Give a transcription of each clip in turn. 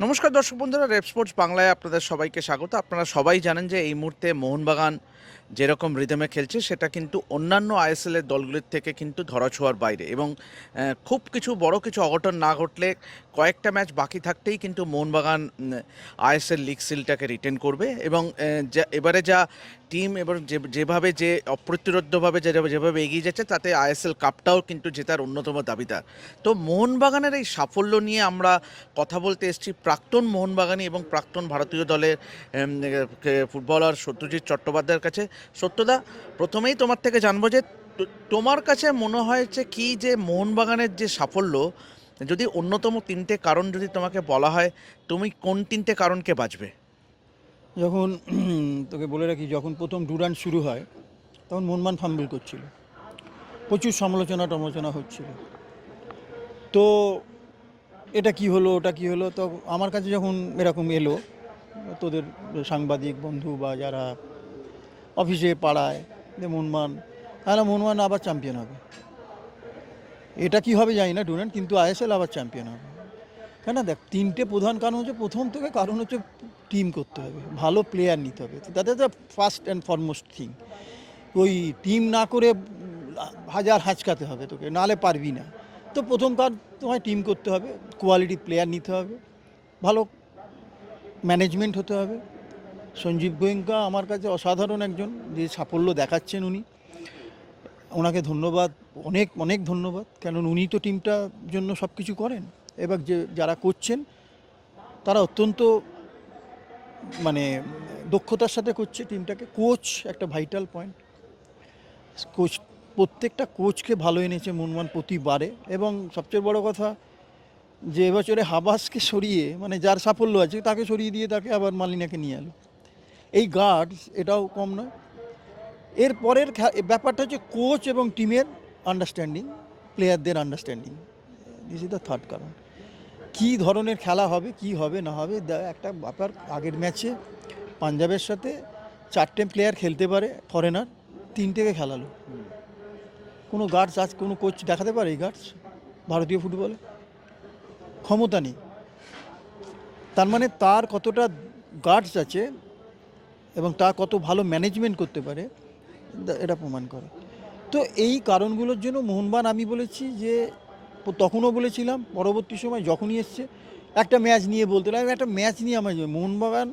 নমস্কার দর্শক বন্ধুরা, রেপ স্পোর্টস বাংলায় আপনাদের সবাইকে স্বাগত। আপনারা সবাই জানেন যে এই মুহূর্তে মোহনবাগান যেরকম রিদমে খেলছে, সেটা কিন্তু অন্যান্য আইএসএল এর দলগুলির থেকে কিন্তু ধরাছোঁয়ার বাইরে এবং খুব কিছু বড় কিছু অঘটন না ঘটলে কয়েকটা ম্যাচ বাকি থাকতেই কিন্তু মোহনবাগান আইএসএল লিগ সিলটাকে রিটেন করবে এবং যা, এবারে যা টিম এবার যে- যেভাবে যে অপ্রতিরোধ্যভাবে যেভাবে এগিয়ে যাচ্ছে, তাতে আইএসএল কাপটাও কিন্তু জেতার অন্যতম দাবিদার। তো মোহনবাগানের এই সাফল্য নিয়ে আমরা কথা বলতে এসেছি প্রাক্তন মোহনবাগানী এবং প্রাক্তন ভারতীয় দলের ফুটবলার সত্যজিৎ চট্টোপাধ্যায়ের কাছে। সত্যদা, প্রথমেই তোমার থেকে জানব যে তোমার কাছে মনে হয়েছে কি যে মোহনবাগানের যে সাফল্য, যদি অন্যতম তিনটে কারণ যদি তোমাকে বলা হয়, তুমি কোন তিনটে কারণকে বাঁচবে? যখন, তোকে বলে রাখি, যখন প্রথম ডুরান শুরু হয়, তখন মনমান ফাম্বল করছিল। প্রচুর সমালোচনা টমালোচনা হচ্ছিল। তো এটা কি হলো, ওটা কি হলো? তো আমার কাছে যখন এরকম এলো, তোদের সাংবাদিক বন্ধু বা যারা অফিসে পাড়ায়, যে মনমান, তাহলে মনমান আবার চ্যাম্পিয়ন হবে। এটা কি হবে জানি না, ডুরান, কিন্তু আইএসএল আবার চ্যাম্পিয়ন হবে। কেন দেখ, তিনটে প্রধান কারণ হচ্ছে, প্রথম থেকে কারণ হচ্ছে টিম করতে হবে, ভালো প্লেয়ার নিতে হবে। Is the first and foremost thing ওই টিম না করে হাজার হাঁচকাতে হবে তোকে, নালে পারবি না। তো প্রথম কাজ তোমায় টিম করতে হবে কোয়ালিটি প্লেয়ার নিতে হবে, ভালো ম্যানেজমেন্ট হতে হবে। সঞ্জীব গোয়েঙ্কা আমার কাছে অসাধারণ একজন, যে সাফল্য দেখাচ্ছেন উনি। ওনাকে ধন্যবাদ, অনেক অনেক ধন্যবাদ কেন উনি তো টিমটার জন্য সব কিছু করেন। এবার যে, যারা করছেন, তারা অত্যন্ত মানে দক্ষতার সাথে করছে টিমটাকে কোচ একটা ভাইটাল পয়েন্ট কোচ প্রত্যেকটা কোচকে ভালো এনেছে মনমান প্রতিবারে এবং সবচেয়ে বড় কথা যে এবছরে হাবাসকে সরিয়ে মানে যার সাফল্য আছে তাকে সরিয়ে দিয়ে তাকে আবার মালিনাকে নিয়ে এলো। এই গার্ডস এটাও কম নয়। এর পরের ব্যাপারটা হচ্ছে কোচ এবং টিমের আন্ডারস্ট্যান্ডিং প্লেয়ারদের understanding this is the third কারণ। কী ধরনের খেলা হবে, কি হবে, না হবে একটা ব্যাপার আগের ম্যাচে পাঞ্জাবের সাথে চারটে প্লেয়ার খেলতে পারে ফরেনার তিনটেকে খেলালো। কোনো গার্ডস আজ কোনো কোচ দেখাতে পারে এই গার্ডস ভারতীয় ফুটবলে? ক্ষমতা নেই। তার মানে তার কতটা গার্ডস আছে এবং তার কত ভালো ম্যানেজমেন্ট করতে পারে এটা প্রমাণ করে। তো এই কারণগুলোর জন্য মোহনবাগান আমি বলেছি যে, তখনও বলেছিলাম, পরবর্তী সময় যখনই এসছে, একটা ম্যাচ নিয়ে বলতে লাগলাম, একটা ম্যাচ নিয়ে আমার Mohun Bagan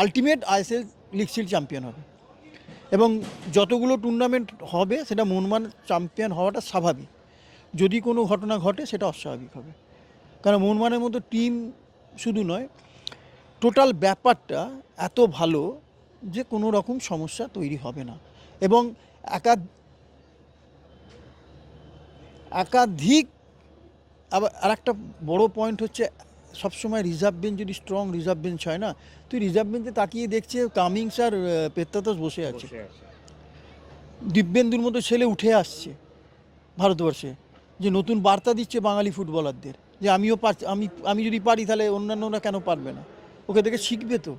ultimate ISL league shield champion হবে। এবং যতগুলো টুর্নামেন্ট হবে, সেটা মোহনবাগান চ্যাম্পিয়ন হওয়াটা স্বাভাবিক। যদি কোনো ঘটনা ঘটে, সেটা অস্বাভাবিক হবে। কারণ মোহনবাগানের মতো টিম শুধু নয় টোটাল ব্যাপারটা এত ভালো যে কোনো রকম সমস্যা তৈরি হবে না। এবং একা একাধিক, আবার আর একটা বড় পয়েন্ট হচ্ছে সবসময় রিজার্ভ বেঞ্চ যদি স্ট্রং রিজার্ভ বেঞ্চ হয় না তুই রিজার্ভ বেঞ্চে তাকিয়ে দেখছে কামিংস আর পেত্তাতস বসে আছে। দিব্যেন্দুর মতো ছেলে উঠে আসছে ভারতবর্ষে যে নতুন বার্তা দিচ্ছে বাঙালি ফুটবলারদের যে আমিও পারছি আমি আমি যদি পারি তাহলে অন্যান্যরা কেন পারবে না? ওকে দেখে শিখবে তো।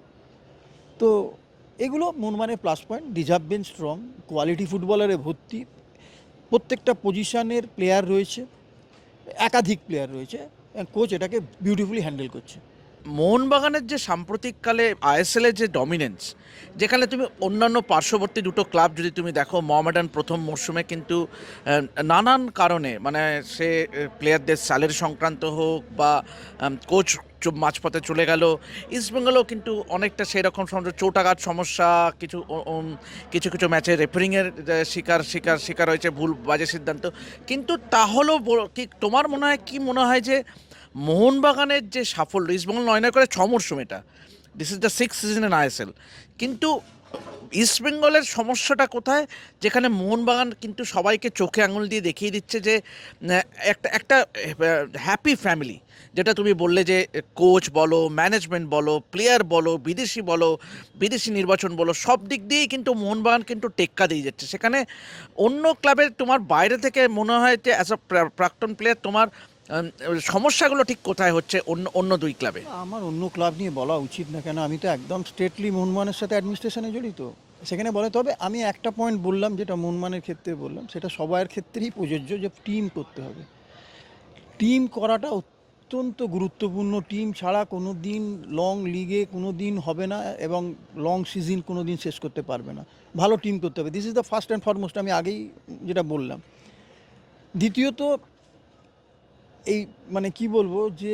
তো এগুলো মনমানের plus point reserve bench strong quality ফুটবলারে ভর্তি প্রত্যেকটা পজিশনের প্লেয়ার রয়েছে একাধিক প্লেয়ার রয়েছে। কোচ এটাকে বিউটিফুলি হ্যান্ডেল করছে। মোহনবাগানের যে সাম্প্রতিককালে আইএসএল এর যে ডমিনেন্স যেখানে তুমি অন্যান্য পার্শ্ববর্তী দুটো ক্লাব যদি তুমি দেখো, মোহামেডান প্রথম মরশুমে কিন্তু নানান কারণে মানে সে প্লেয়ারদের স্যালারি সংক্রান্ত হোক বা কোচ মাঝপথে চলে গেল। ইস্টবেঙ্গলও কিন্তু অনেকটা সেই রকম চোটাঘাট সমস্যা, কিছু কিছু কিছু ম্যাচে রেফারিংয়ের শিকার শিকার শিকার হয়েছে, ভুল বাজে সিদ্ধান্ত। কিন্তু তাহলেও কি তোমার মনে হয়, কি মনে হয় যে মোহনবাগানের যে সাফল্য ইস্টবেঙ্গল নয় নয় করে ছ মরশুম এটা। This is the six season in ISL কিন্তু ইস্টবেঙ্গলের সমস্যাটা কোথায়? যেখানে মোহনবাগান কিন্তু সবাইকে চোখে আঙুল দিয়ে দেখিয়ে দিচ্ছে যে একটা একটা হ্যাপি ফ্যামিলি যেটা তুমি বললে যে কোচ বলো ম্যানেজমেন্ট বলো প্লেয়ার বলো, বিদেশি বলো, বিদেশি নির্বাচন বলো, সব দিক দিয়েই কিন্তু মোহনবাগান কিন্তু টেক্কা দিয়ে যাচ্ছে। সেখানে অন্য ক্লাবের তোমার বাইরে থেকে মনে হয় যে অ্যাজ আ প্রাক্তন প্লেয়ার তোমার সমস্যাগুলো ঠিক কোথায় হচ্ছে অন্য অন্য দুই ক্লাবে? আমার অন্য ক্লাব নিয়ে বলা উচিত না, কেন আমি তো একদম স্ট্রেটলি মোহনমানের সাথে অ্যাডমিনিস্ট্রেশনে জড়িত। সেখানে বলে, তবে আমি একটা পয়েন্ট বললাম, যেটা মোহনমানের ক্ষেত্রে বললাম, সেটা সবার ক্ষেত্রেই প্রযোজ্য যে টিম করতে হবে। টিম করাটা অত্যন্ত গুরুত্বপূর্ণ। টিম ছাড়া কোনো দিন লং লিগে কোনো দিন হবে না এবং লং সিজন কোনো দিন শেষ করতে পারবে না। ভালো টিম করতে হবে। This is the first and foremost আমি আগেই যেটা বললাম। দ্বিতীয়ত এই মানে কি বলব যে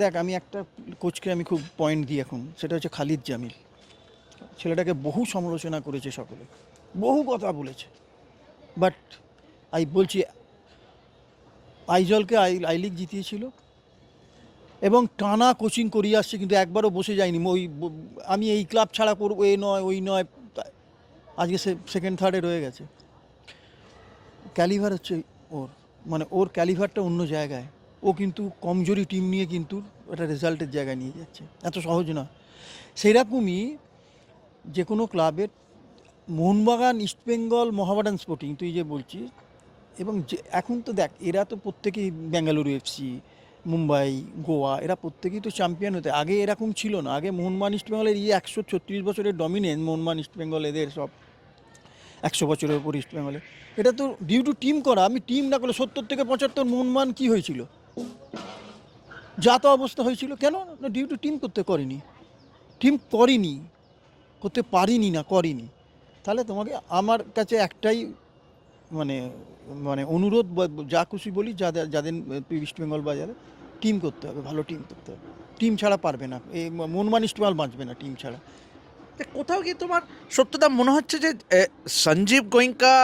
দেখ আমি একটা কোচকে আমি খুব পয়েন্ট দিই এখন, সেটা হচ্ছে খালিদ জামিল। ছেলেটাকে বহু সমালোচনা করেছে সকলে, বহু কথা বলেছে। বাট আই বলছি, আইজলকে আই আই লিগ জিতিয়েছিল এবং টানা কোচিং করিয়ে আসছে, কিন্তু একবারও বসে যায়নি। ওই, আমি এই ক্লাব ছাড়া করব, এ নয়, ওই নয় আজকে সে সেকেন্ড থার্ডে রয়ে গেছে। ক্যালিভার হচ্ছে ওর। মানে ওর ক্যালিভারটা অন্য জায়গায়। ও কিন্তু কমজোরি টিম নিয়ে কিন্তু একটা রেজাল্টের জায়গায় নিয়ে যাচ্ছে। এত সহজ না সেরকমই যে কোনো ক্লাবের মোহনবাগান ইস্টবেঙ্গল মোহামেডান স্পোর্টিং, তুই যে বলছিস, এবং যে এখন তো দেখ, এরা তো প্রত্যেকেই বেঙ্গালুরু এফসি, মুম্বাই, গোয়া, এরা প্রত্যেকেই তো চ্যাম্পিয়ন হতে। আগে এরকম ছিল না। আগে মোহনবাগান ইস্টবেঙ্গলের এই একশো ছত্রিশ বছরের ডমিনেন্স মোহনবাগান ইস্টবেঙ্গল এদের সব একশো বছরের উপর ইস্টবেঙ্গলে এটা তো ডিউ টু টিম করা, আমি টিম না করলে সত্তর থেকে পঁচাত্তর মোহনবাগান কী হয়েছিল? যা তো অবস্থা হয়েছিল, কেন? না ডিউ টু টিম করতে করেনি। টিম করিনি, করতে পারিনি না, করিনি। তাহলে তোমাকে আমার কাছে একটাই মানে মানে অনুরোধ যা খুশি বলি যাদের যাদের ইস্ট বেঙ্গল বাজারে টিম করতে হবে, ভালো টিম করতে হবে। টিম ছাড়া পারবে না এই মনমান ইস্টবেঙ্গল বাঁচবে না টিম ছাড়া। কোথাও কি তোমার সত্যতা মনে হচ্ছে যে সঞ্জীব গোয়েঙ্কা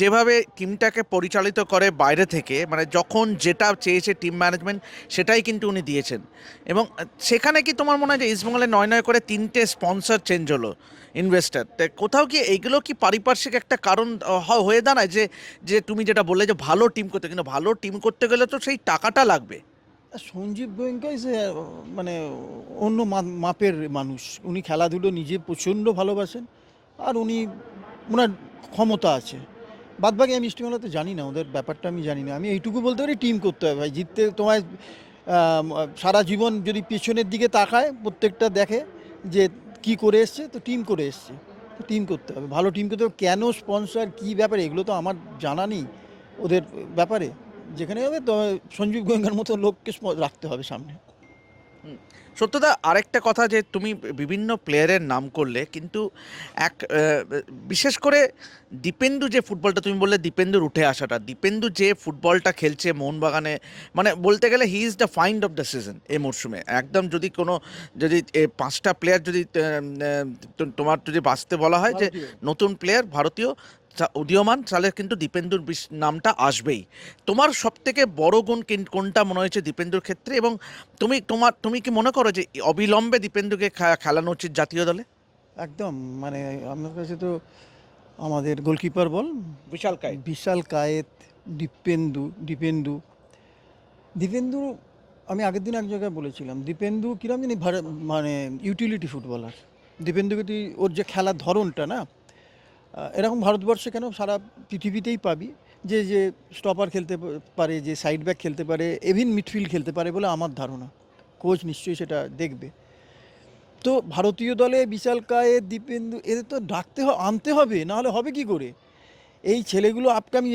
যেভাবে টিমটাকে পরিচালিত করে বাইরে থেকে মানে যখন যেটা চেয়েছে টিম ম্যানেজমেন্ট, সেটাই কিন্তু উনি দিয়েছেন। এবং সেখানে কি তোমার মনে হয় যে ইস্টবেঙ্গলে নয় নয় করে তিনটে স্পন্সর চেঞ্জ হলো ইনভেস্টার তো কোথাও কি এইগুলো কি পারিপার্শ্বিক একটা কারণ হয়ে দাঁড়ায় যে যে তুমি যেটা বললে যে ভালো টিম করতে, কিন্তু ভালো টিম করতে গেলে তো সেই টাকাটা লাগবে। সঞ্জীব গোয়েঙ্কা ইজ মানে অন্য মাপের মানুষ। উনি খেলাধুলো নিজে প্রচণ্ড ভালোবাসেন আর উনি, ওনার ক্ষমতা আছে। বাদবাকি আমি ইস্টবেঙ্গলে তো জানি না, ওদের ব্যাপারটা আমি জানি না। আমি এইটুকু বলতে পারি, টিম করতে হবে ভাই। জিততে তোমায় সারা জীবন যদি পেছনের দিকে তাকায়, প্রত্যেকটা দেখে যে কি করে এসছে, তো টিম করে এসছে। তো টিম করতে হবে। ভালো টিম করতে হবে। কেন স্পন্সর কী ব্যাপারে, এগুলো তো আমার জানা নেই ওদের ব্যাপারে। যেখানে হবে তো সঞ্জীব গোয়েঙ্কার মতো লোককে রাখতে হবে সামনে। সত্যদা আরেকটা কথা যে তুমি বিভিন্ন প্লেয়ারের নাম করলে কিন্তু এক বিশেষ করে দীপেন্দু যে ফুটবলটা তুমি বললে দীপেন্দুর উঠে আসাটা দীপেন্দু যে ফুটবলটা খেলছে মোহনবাগানে মানে বলতে গেলে he is the find of the season এই মরশুমে। একদম যদি কোনো যদি পাঁচটা প্লেয়ার যদি তোমার যদি বাঁচতে বলা হয় যে নতুন প্লেয়ার ভারতীয় উদীয়মান তাহলে কিন্তু দীপেন্দুর বিশ- নামটা আসবেই। তোমার সব থেকে বড় গুণ কিন- কোনটা মনে হয়েছে দীপেন্দুর ক্ষেত্রে? এবং তুমি তোমার তুমি কি মনে করো যে অবিলম্বে দীপেন্দুকে খেলানো উচিত জাতীয় দলে? একদম মানে আমার কাছে তো আমাদের গোলকিপার বল বিশাল কাই বিশাল কায়েত দীপেন্দু দীপেন্দু। দীপেন্দু আমি আগের দিন এক জায়গায় বলেছিলাম দীপেন্দু কিরম জানি মানে ইউটিলিটি ফুটবলার দীপেন্দুকে তুই ওর যে খেলার ধরনটা না এরকম ভারতবর্ষে কেন সারা পৃথিবীতেই পাবি? যে যে স্টপার খেলতে পারে, যে সাইড ব্যাক খেলতে পারে এভিন মিডফিল্ড খেলতে পারে বলে আমার ধারণা। কোচ নিশ্চয়ই সেটা দেখবে। তো ভারতীয় দলে বিশাল কায়ে দীপেন্দু, এদের তো ডাকতে আনতে হবে নাহলে হবে কি করে? এই ছেলেগুলো আপকামিং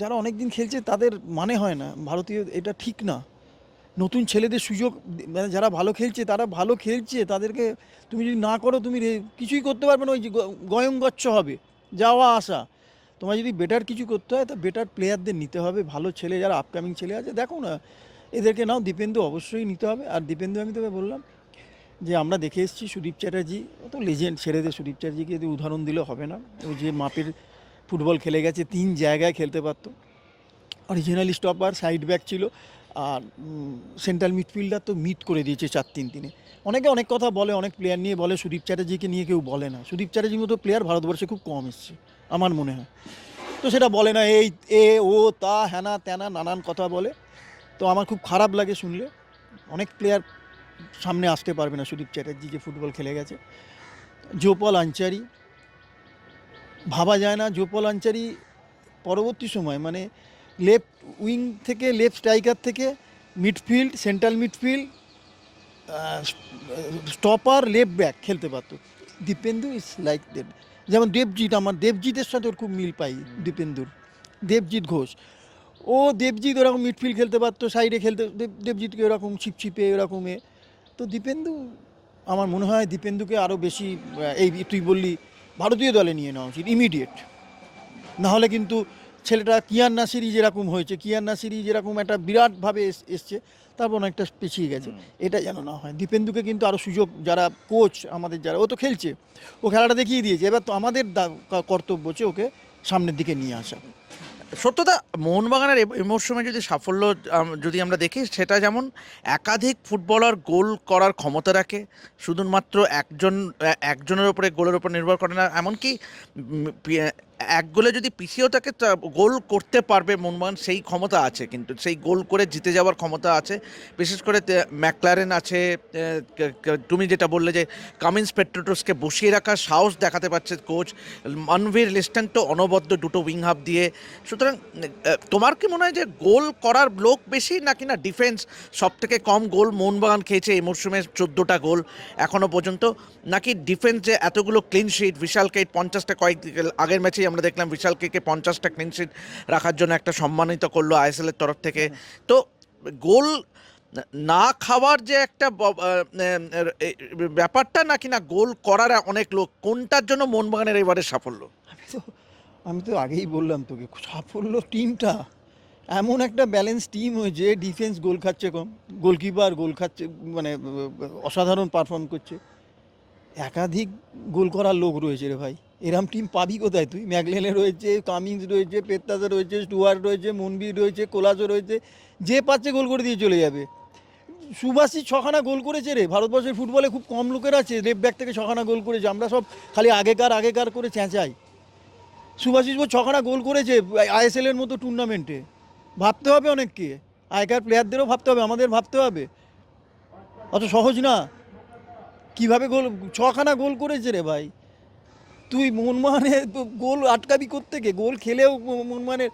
যারা অনেক দিন খেলছে তাদের মানে হয় না। ভারতীয়, এটা ঠিক না। নতুন ছেলেদের সুযোগ মানে যারা ভালো খেলছে, তারা ভালো খেলছে, তাদেরকে তুমি যদি না করো, তুমি কিছুই করতে পারবে না, ওই যে গ- গয়ং গচ্ছ হবে, যাওয়া আসা। তোমার যদি বেটার কিছু করতে হয়, তো বেটার প্লেয়ারদের নিতে হবে, ভালো ছেলে যারা আপকামিং ছেলে আছে, দেখো না, এদেরকে নাও, দীপেন্দু অবশ্যই নিতে হবে, আর দীপেন্দু আমি তোকে বললাম যে আমরা দেখে এসেছি সুদীপ চ্যাটার্জি তো লেজেন্ড ছেড়ে দে সুদীপ চ্যাটার্জিকে যদি উদাহরণ দিলে হবে না, ও যে মাপের ফুটবল খেলে গেছে, তিন জায়গায় খেলতে পারতো। অরিজিনাল স্টপার সাইড ব্যাক ছিল আর সেন্ট্রাল মিডফিল্ডার তো মিট করে দিয়েছে চার তিন তিনে অনেকে অনেক কথা বলে, অনেক প্লেয়ার নিয়ে বলে, সুদীপ চ্যাটার্জিকে নিয়ে কেউ বলে না। সুদীপ চ্যাটার্জির মতো প্লেয়ার ভারতবর্ষে খুব কম এসছে, আমার মনে হয়। তো সেটা বলে না, এই, এ, ও, তা, হ্যানা, ত্যানা, নানান কথা বলে। তো আমার খুব খারাপ লাগে শুনলে। অনেক প্লেয়ার সামনে আসতে পারবে না সুদীপ চ্যাটার্জি যে ফুটবল খেলে গেছে। জোপল আঞ্চারি ভাবা যায় না। জোপল আঞ্চারি পরবর্তী সময় মানে লেফট উইং থেকে, লেফট স্ট্রাইকার থেকে, midfield, central midfield stopper, left back খেলতে পারতো। দীপেন্দু ইজ লাইক দেব যেমন দেবজিৎ, আমার দেবজিতের সাথে ওর খুব মিল পাই দীপেন্দুর। দেবজিৎ ঘোষ। ও দেবজিৎ ওরকম মিডফিল্ড খেলতে পারতো, সাইডে খেলতে, দেব- দেবজিৎকে ওরকম ছিপছিপে, ওরকম। এ তো দীপেন্দু, আমার মনে হয় দীপেন্দুকে আরও বেশি এই তুই বললি, ভারতীয় দলে নিয়ে নেওয়া উচিত ইমিডিয়েট নাহলে কিন্তু ছেলেটা কিয়ান নাসিরি যেরকম হয়েছে কিয়ান নাসিরি যেরকম একটা বিরাটভাবে এস- এসছে তারপর অনেকটা পিছিয়ে গেছে। এটা যেন না হয়। দীপেন্দুকে কিন্তু আরও সুযোগ যারা কোচ আমাদের যারা ও তো খেলছে। ও খেলাটা দেখিয়ে দিয়েছে। এবার তো আমাদের কর্তব্য হচ্ছে ওকে সামনের দিকে নিয়ে আসা। সত্যতা মোহনবাগানের এই মরশুমে যদি সাফল্য যদি আমরা দেখি সেটা যেমন একাধিক ফুটবলার গোল করার ক্ষমতা রাখে শুধুমাত্র একজন একজনের ওপরে গোলের ওপর নির্ভর করে না এমনকি এক গোলে যদি পিছিয়েও থাকে তা গোল করতে পারবে মোহনবাগান সেই ক্ষমতা আছে, কিন্তু সেই গোল করে জিতে যাওয়ার ক্ষমতা আছে। বিশেষ করে ম্যাকলারেন আছে তুমি যেটা বললে যে কামিন্স পেট্রোটোসকে বসিয়ে রাখার সাহস দেখাতে পারছে কোচ মানভীর লিস্টন তো অনবদ্য দুটো উইং হাফ দিয়ে। সুতরাং তোমার কি মনে হয় যে গোল করার লোক বেশি নাকি না ডিফেন্স সব থেকে কম গোল মোহনবাগান খেয়েছে এই মরশুমে চোদ্দোটা গোল এখনও পর্যন্ত? নাকি ডিফেন্স যে এতগুলো ক্লিন শিট বিশাল কেট পঞ্চাশটা কয়েক আগের ম্যাচেই আমরা দেখলাম বিশাল কেকে পঞ্চাশটা ক্লিন শিট রাখার জন্য একটা সম্মানিত করল আইএসএল এর তরফ থেকে। তো গোল না খাওয়ার যে একটা ব্যাপারটা নাকি না গোল করার অনেক লোক, কোনটার জন্য মোহনবাগানের এবারে সাফল্য? আমি তো আমি তো আগেই বললাম তোকে, সাফল্য টিমটা এমন একটা ব্যালেন্স টিম হয়েছে ডিফেন্স গোল খাচ্ছে কম গোলকিপার গোল খাচ্ছে মানে অসাধারণ পারফর্ম করছে। একাধিক গোল করার লোক রয়েছে রে ভাই। এরম টিম পাবি কোথায় তুই? ম্যাকলেনে রয়েছে কামিংস রয়েছে, পেত্তাসে রয়েছে, স্টুয়ার্ট রয়েছে, মনবীর রয়েছে কোলাসও রয়েছে, যে পাচ্ছে গোল করে দিয়ে চলে যাবে। সুভাষী ছখানা গোল করেছে রে। ভারতবর্ষের ফুটবলে খুব কম লোকের আছে লেফট ব্যাক থেকে ছখানা গোল করেছে। আমরা সব খালি আগেকার আগেকার করে চেঁচাই। সুভাষিস বোস ছখানা গোল করেছে আইএসএল এর মতো টুর্নামেন্টে ভাবতে হবে অনেককে। আগেকার প্লেয়ারদেরও ভাবতে হবে, আমাদের ভাবতে হবে। অত সহজ না। কীভাবে গোল ছখানা গোল করেছে রে ভাই। তুই মনমানে গোল আটকাবি থেকে গোল খেলেও মনমানের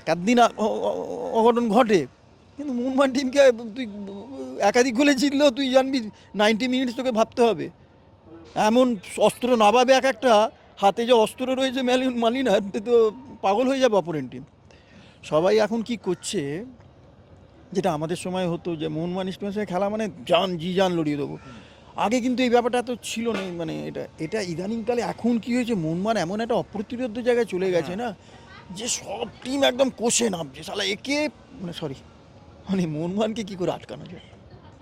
একাধ দিন অঘটন ঘটে। কিন্তু মুনমান টিমকে তুই একাধিক গোলে জিতলেও তুই জানবি নাইনটি মিনিটস তোকে ভাবতে হবে। এমন অস্ত্র নামাবে এক একটা, হাতে যে অস্ত্র রয়েছে ম্যালি মালিনার তো পাগল হয়ে যাবে অপরেন্ট টিম। সবাই এখন কি করছে? যেটা আমাদের সময় হতো যে মোহনমান সঙ্গে খেলা মানে জান জি জান লড়িয়ে দেবো। আগে কিন্তু এই ব্যাপারটা এত ছিল না মানে এটা এটা ইদানিংকালে এখন কি হয়েছে মনমান এমন একটা অপ্রতিরোধ জায়গায় চলে গেছে না যে সব টিম একদম কষে নামছে শালা একে মানে সরি মানে মনমানকে কি করে আটকানো যায়?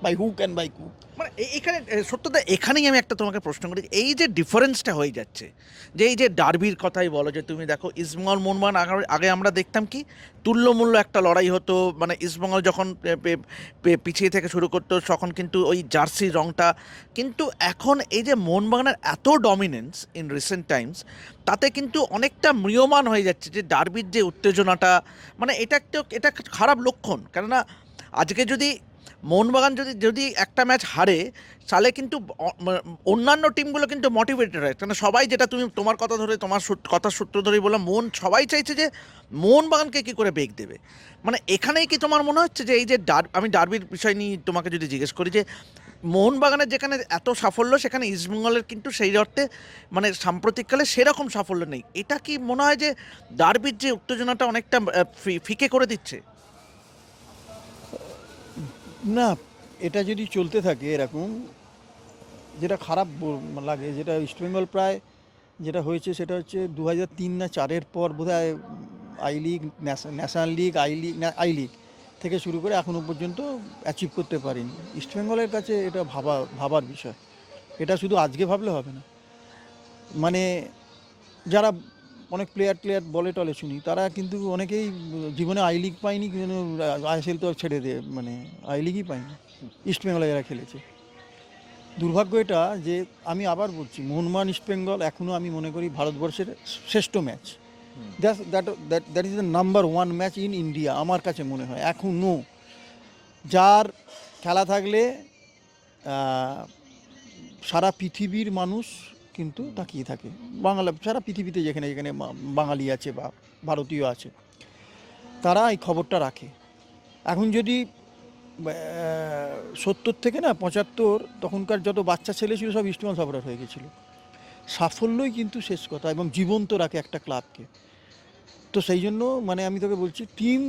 বাই হুক অ্যান্ড বাই কুক মানে এখানে সত্যতা এখানেই আমি একটা তোমাকে প্রশ্ন করি এই যে ডিফারেন্সটা হয়ে যাচ্ছে, যে এই যে ডার্বির কথাই বলো, যে তুমি দেখো, ইস্টবেঙ্গল মোহনবাগান আগে- আমরা দেখতাম কি, তুল্যমূল্য একটা লড়াই হতো মানে ইস্টবেঙ্গল যখন পিছিয়ে থেকে শুরু করতো, তখন কিন্তু ওই জার্সি রংটা, কিন্তু এখন এই যে মোহনবাগানের এত ডমিনেন্স ইন রিসেন্ট টাইমস তাতে কিন্তু অনেকটা ম্রিয়মান হয়ে যাচ্ছে, যে ডার্বির যে উত্তেজনাটা মানে এটা একটা এটা খারাপ লক্ষণ। কেননা, আজকে যদি মোহনবাগান যদি যদি একটা ম্যাচ হারে, তাহলে কিন্তু অন্যান্য টিমগুলো কিন্তু মোটিভেটেড হয়। কারণ সবাই যেটা তুমি তোমার কথা ধরে, তোমার কথার সূত্র ধরেই বললাম মন সবাই চাইছে যে মোহনবাগানকে কী করে বেগ দেবে। মানে এখানেই কি তোমার মনে হচ্ছে যে এই যে ডার, আমি ডার্বির বিষয় নিয়ে তোমাকে যদি জিজ্ঞেস করি যে মোহনবাগানের যেখানে এত সাফল্য, সেখানে ইস্টবেঙ্গলের কিন্তু সেই অর্থে মানে সাম্প্রতিককালে সেরকম সাফল্য নেই। এটা কি মনে হয় যে ডার্বির যে উত্তেজনাটা অনেকটা ফিকে করে দিচ্ছে? না, এটা যদি চলতে থাকে এরকম, যেটা খারাপ লাগে, যেটা ইস্টবেঙ্গল প্রায় যেটা হয়েছে সেটা হচ্ছে দু তিন না চারের পর বোধ হয় I league national league, I league I league থেকে শুরু করে এখনও পর্যন্ত অ্যাচিভ করতে পারিনি। ইস্টবেঙ্গলের কাছে এটা ভাবা, ভাবার বিষয়। এটা শুধু আজকে ভাবলে হবে না। মানে যারা অনেক প্লেয়ার প্লেয়ার বলে টলে শুনি। তারা কিন্তু অনেকেই জীবনে আই লিগ পায়নি কিন্তু আইএসএল তো আর ছেড়ে দিয়ে মানে আই লিগই পায়নি। ইস্ট বেঙ্গলে যারা খেলেছে। দুর্ভাগ্য এটা যে আমি আবার বলছি মোহনমান ইস্ট বেঙ্গল এখনও আমি মনে করি ভারতবর্ষের শ্রেষ্ঠ match that that that is the number one match in India আমার কাছে মনে হয় এখনও যার খেলা থাকলে সারা পৃথিবীর মানুষ কিন্তু তাকিয়ে থাকে। বাংলা সারা পৃথিবীতে যেখানে যেখানে বাঙালি আছে বা ভারতীয় আছে তারা এই খবরটা রাখে। এখন যদি সত্তর থেকে না পঁচাত্তর তখনকার যত বাচ্চা ছেলে ছিল সব ইস্টবেঙ্গল সাপোর্টার হয়ে গেছিল। সাফল্যই কিন্তু শেষ কথা এবং জীবন্ত রাখে একটা ক্লাবকে। তো সেই জন্য মানে আমি তোকে বলছি team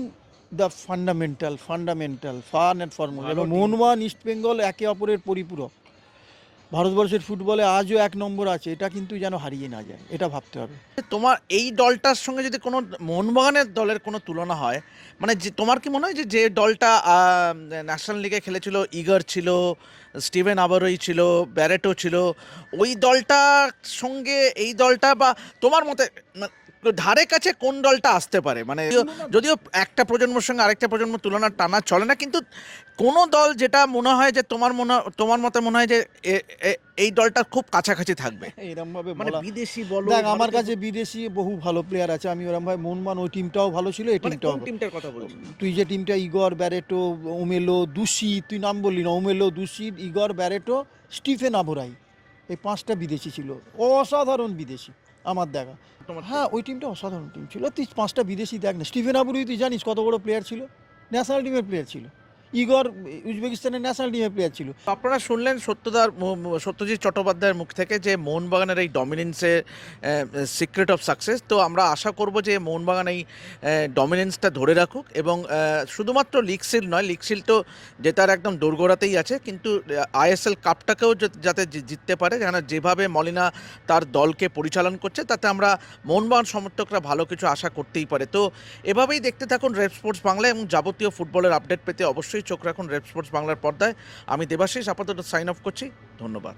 the fundamental fundamental fun and formula এবং ইস্ট বেঙ্গল একে অপরের পরিপূরক। ভারতবর্ষের ফুটবলে আজও এক নম্বর আছে, এটা কিন্তু যেন হারিয়ে না যায়, এটা ভাবতে হবে। তোমার এই দলটার সঙ্গে যদি কোনো মোহনবাগানের দলের কোনো তুলনা হয় মানে যে, তোমার কি মনে হয় যে যে দলটা ন্যাশনাল লিগে খেলেছিল, ইগার ছিল, স্টিভেন আবারই ছিল, ব্যারেটো ছিল, ওই দলটার সঙ্গে এই দলটা বা তোমার মতে মানে ধারে কাছে কোন দলটা আসতে পারে? মানে যদিও- একটা প্রজন্মের সঙ্গে আরেকটা প্রজন্ম তুলনা টানা চলে না কিন্তু কোন দল যেটা মনে হয় যে তোমার মনে তোমার মতে মনে হয় যে এই দলটা খুব কাছাকাছি থাকবে? এরম ভাবে মানে বিদেশি বলো দেখ আমার কাছে বিদেশি বহু ভালো প্লেয়ার আছে। আমি ওরম ভাই মোহনবাগান ওই টিমটাও ভালো ছিল এই টিমটাও টিমটার কথা বলছো তুই যে টিমটা ইগর ব্যারেটো ওমেলো দুসি তুই নাম বললি না ওমেলো দুসি ইগর ব্যারেটো স্টিফেন আবোরাই। এই পাঁচটা বিদেশি ছিল। অসাধারণ বিদেশি। আমার দেখা। তোমার হ্যাঁ ওই টিমটা অসাধারণ টিম ছিল। তুই পাঁচটা বিদেশি দেখ না। স্টিফেন আবুরুই তুই জানিস কত বড় প্লেয়ার ছিল? ন্যাশনাল টিমের প্লেয়ার ছিল। ইগর, উজবেকিস্তানের ন্যাশনাল টিমের প্লেয়ার ছিল। আপনারা শুনলেন সত্যদার সত্যজিৎ চট্টোপাধ্যায়ের মুখ থেকে যে মোহনবাগানের এই ডমিনেন্সের সিক্রেট অফ সাকসেস তো আমরা আশা করব যে মোহনবাগান এই ডমিনেন্সটা ধরে রাখুক এবং শুধুমাত্র লিগ নয় লিগ তো জেতার একদম দোরগোড়াতেই আছে। কিন্তু আইএসএল কাপটাকেও যাতে জিততে পারে কেন যেভাবে মলিনা তার দলকে পরিচালন করছে, তাতে আমরা মোহনবাগান সমর্থকরা ভালো কিছু আশা করতেই পারে। তো এভাবেই দেখতে থাকুন রেড স্পোর্টস বাংলা এবং যাবতীয় ফুটবলের আপডেট পেতে অবশ্যই চোখ রাখুন রেড স্পোর্টস বাংলার পর্দায়। আমি দেবাশিস আপাতত সাইন অফ করছি। ধন্যবাদ।